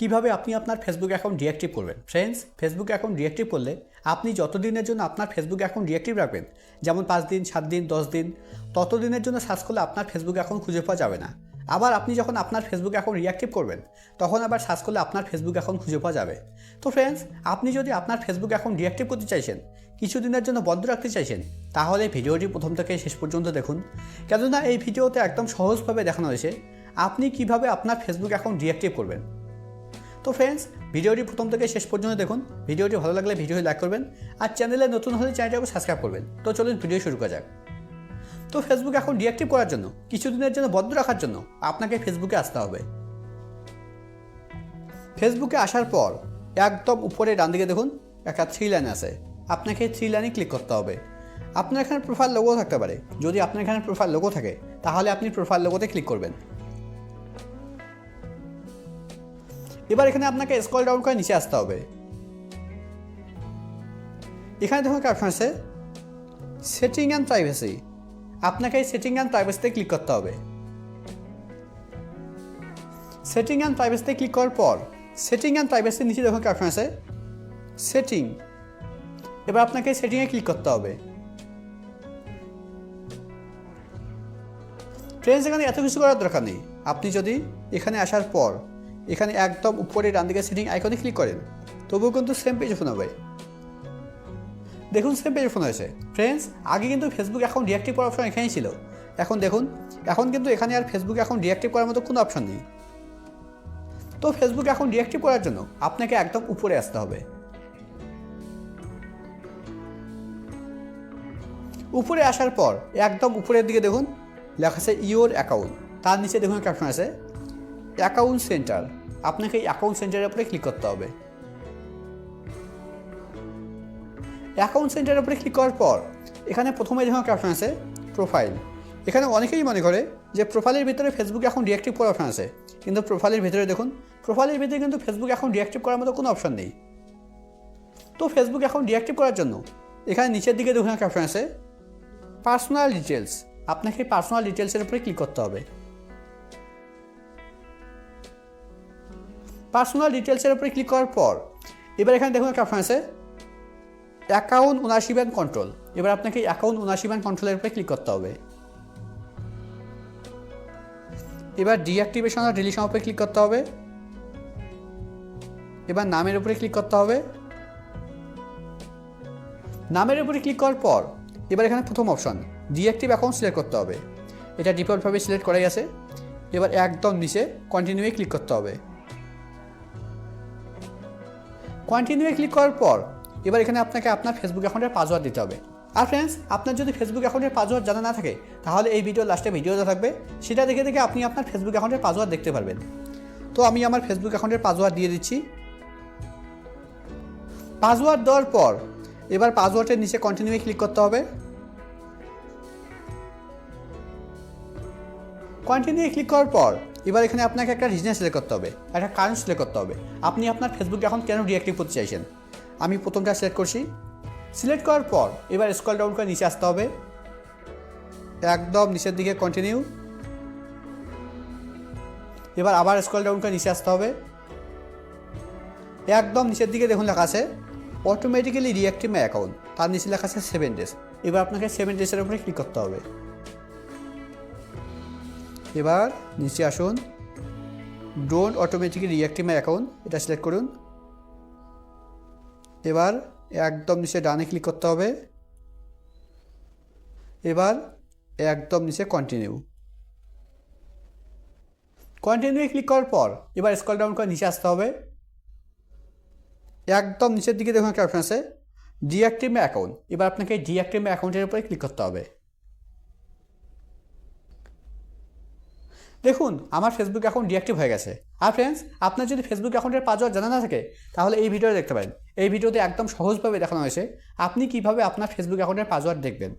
কীভাবে আপনি আপনার ফেসবুক অ্যাকাউন্ট ডিঅ্যাক্টিভ করবেন? ফ্রেন্ডস ফেসবুক অ্যাকাউন্ট ডিঅ্যাক্টিভ করলে আপনি যতদিনের জন্য আপনার ফেসবুক অ্যাকাউন্ট ডিঅ্যাক্টিভ রাখবেন, যেমন পাঁচ দিন, সাত দিন, দশ দিন, ততদিনের জন্য সার্চ করলে আপনার ফেসবুক অ্যাকাউন্ট খুঁজে পাওয়া যাবে না। আবার আপনি যখন আপনার ফেসবুক অ্যাকাউন্ট রিঅ্যাক্টিভ করবেন, তখন আবার সার্চ করলে আপনার ফেসবুক অ্যাকাউন্ট খুঁজে পাওয়া যাবে। তো ফ্রেন্ডস আপনি যদি আপনার ফেসবুক অ্যাকাউন্ট ডিঅ্যাক্টিভ করতে চাইছেন, কিছুদিনের জন্য বন্ধ রাখতে চাইছেন, তাহলে ভিডিওটি প্রথম থেকে শেষ পর্যন্ত দেখুন। কেননা এই ভিডিওতে একদম সহজভাবে দেখানো হয়েছে, আপনি কীভাবে আপনার ফেসবুক অ্যাকাউন্ট ডিঅ্যাক্টিভ করবেন। তো ফ্রেন্ডস ভিডিওটি প্রথম থেকে শেষ পর্যন্ত দেখুন। ভিডিওটি ভালো লাগলে ভিডিও লাইক করবেন আর চ্যানেলে নতুন হলে চ্যানেলটাকে সাবস্ক্রাইব করবেন। তো চলুন ভিডিও শুরু করা যাক। তো ফেসবুক এখন ডিঅ্যাক্টিভ করার জন্য, কিছুদিনের জন্য বন্ধ রাখার জন্য আপনাকে ফেসবুকে আসতে হবে। ফেসবুকে আসার পর একদম উপরে ডান দিকে দেখুন, একটা থ্রি লাইন আছে। আপনাকে থ্রি লাইনে ক্লিক করতে হবে। আপনার এখানে প্রোফাইল লোগো থাকতে পারে। যদি আপনার এখানে প্রোফাইল লোগো থাকে, তাহলে আপনি প্রোফাইল লোগোতে ক্লিক করবেন। এবার এখানে আপনাকে স্কল ডাউন করে নিচে আসতে হবে। এখানে দেখুন অপশন আছে সেটিং অ্যান্ড প্রাইভেসি আপনাকে এই সেটিং অ্যান্ড প্রাইভেসিতে ক্লিক করতে হবে। সেটিং অ্যান্ড প্রাইভেসিতে ক্লিক করার পর সেটিং অ্যান্ড প্রাইভেসির নিচে দেখুন অপশন আছে সেটিং এবার আপনাকে সেটিংয়ে ক্লিক করতে হবে। ফ্রেন্ডস এখানে এত কিছু করার দরকার নেই। আপনি যদি এখানে আসার পর এখানে একদম উপরে ডান দিকে সেটিং আইকনে ক্লিক করেন। তবুও কিন্তু সেম পেজ ফোন হবে। দেখুন সেম পেজ ফোন হয়েছে। ফ্রেন্ডস আগে কিন্তু ফেসবুক অ্যাকাউন্ট ডিঅ্যাক্টিভ করার অপশন এখানেই ছিল। এখন দেখুন, এখন কিন্তু এখানে আর ফেসবুক অ্যাকাউন্ট ডিঅ্যাক্টিভ করার মতো কোনো অপশন নেই। তো ফেসবুক অ্যাকাউন্ট ডিঅ্যাক্টিভ করার জন্য আপনাকে একদম উপরে আসতে হবে। উপরে আসার পর একদম উপরের দিকে দেখুন, লেখা আছে ইওর অ্যাকাউন্ট তার নিচে দেখুন একটা অপশন আছে অ্যাকাউন্ট সেন্টার আপনাকে এই অ্যাকাউন্ট সেন্টারের উপরে ক্লিক করতে হবে। অ্যাকাউন্ট সেন্টারের উপরে ক্লিক করার পর, এখানে প্রথমে যখন একটা অপশন আছে প্রোফাইল এখানে অনেকেই মনে করে যে প্রোফাইলের ভিতরে ফেসবুক এখন ডিঅ্যাক্টিভ করার অপশন আছে। কিন্তু প্রোফাইলের ভিতরে দেখুন প্রোফাইলের ভিতরে কিন্তু ফেসবুক এখন ডিঅ্যাক্টিভ করার মতো কোনো অপশন নেই। তো ফেসবুক এখন ডিঅ্যাক্টিভ করার জন্য, এখানে নিচের দিকে দেখুন একটা অপশন আছে পার্সোনাল ডিটেলস আপনাকে পার্সোনাল ডিটেলসের উপরে ক্লিক করতে হবে। পার্সোনাল ডিটেলসের উপরে ক্লিক করার পর, এবার এখানে দেখুন একটা অপশন আছে অ্যাকাউন্ট ওনারশিপ অ্যান্ড কন্ট্রোল এবার আপনাকে অ্যাকাউন্ট ওনারশিপ অ্যান্ড কন্ট্রোলের উপরে ক্লিক করতে হবে। এবার ডিঅ্যাক্টিভেশন আর ডিলিশন উপরে ক্লিক করতে হবে। এবার নামের উপরে ক্লিক করতে হবে। নামের উপরে ক্লিক করার পর, এবার এখানে প্রথম অপশন ডিঅ্যাক্টিভ অ্যাকাউন্ট সিলেক্ট করতে হবে। এটা ডিফল্টভাবে সিলেক্ট করাই আছে। এবার একদম নিচে কন্টিনিউয়ে ক্লিক করতে হবে। কন্টিনিউয়ে ক্লিক করার পর এবার এখানে আপনাকে আপনার ফেসবুক অ্যাকাউন্টের পাসওয়ার্ড দিতে হবে। আর ফ্রেন্ডস আপনার যদি ফেসবুক অ্যাকাউন্টের পাসওয়ার্ড জানা না থাকে, তাহলে এই ভিডিও লাস্টে ভিডিওটা থাকবে। সেটা দেখে দেখে আপনি আপনার ফেসবুক অ্যাকাউন্টের পাসওয়ার্ড দেখতে পারবেন। তো আমি আমার ফেসবুক অ্যাকাউন্টের পাসওয়ার্ড দিয়ে দিচ্ছি। পাসওয়ার্ড দেওয়ার পর, এবার পাসওয়ার্ডের নিচে কন্টিনিউয়ে ক্লিক করতে হবে। কন্টিনিউ ক্লিক করার পর এবার এখানে আপনাকে একটা রিজনে সিলেক্ট করতে হবে, একটা কারণ সিলেক্ট করতে হবে। আপনি আপনার ফেসবুক এখন কেন ডিঅ্যাক্টিভ করতে চাইছেন? আমি প্রথমটা সিলেক্ট করছি। সিলেক্ট করার পর এবার স্কল ডাউন করে নিচে আসতে হবে। একদম নিচের দিকে কন্টিনিউ এবার আবার স্কল ডাউন করে নিচে আসতে হবে। একদম নিচের দিকে দেখুন লেখা আছে অটোমেটিক্যালি রিঅ্যাক্টিভ মাই অ্যাকাউন্ট তার নিচে লেখা আছে সেভেন ডেজ এবার আপনাকে সেভেন ডেজের উপরে ক্লিক করতে হবে। এবার নিচে আসুন। Don't automatically reactive my account এটা সিলেক্ট করুন। এবার একদম নিচে ডানে ক্লিক করতে হবে। এবার একদম নিচে কন্টিনিউ কন্টিনিউ ক্লিক করার পর এবার স্কল ডাউন করে নিচে আসতে হবে। একদম নিচের দিকে দেখুন একটা অপশন আছে। ডিঅ্যাক্টিভ অ্যাকাউন্ট এবার আপনাকে ডিঅ্যাক্টিভ অ্যাকাউন্টের উপরে ক্লিক করতে হবে। দেখুন, আমার ফেসবুক অ্যাকাউন্ট ডিঅ্যাক্টিভ হয়ে গেছে। আর ফ্রেন্ডস আপনার যদি ফেসবুক অ্যাকাউন্টের পাসওয়ার্ড জানা না থাকে, তাহলে এই ভিডিও দেখতে পারেন। এই ভিডিওতে একদম সহজভাবে দেখানো হয়েছে। আপনি কীভাবে আপনার ফেসবুক অ্যাকাউন্টের পাসওয়ার্ড দেখবেন?